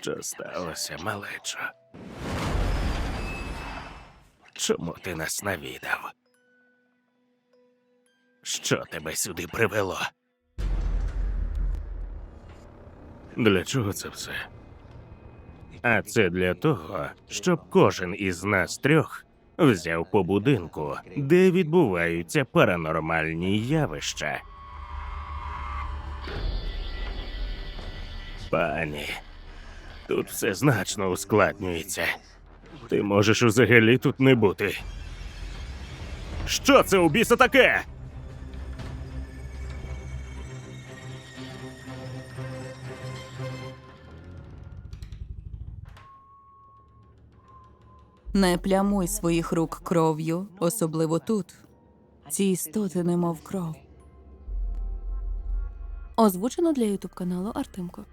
Що сталося, малечо? Чому ти нас навідав? Що тебе сюди привело? Для чого це все? А це для того, щоб кожен із нас трьох взяв по будинку, де відбуваються паранормальні явища. Пані, тут все значно ускладнюється. Ти можеш взагалі тут не бути. Що це у біса таке? Не плямуй своїх рук кров'ю, особливо тут. Ці істоти немов кров. Озвучено для ютуб каналу Артемко.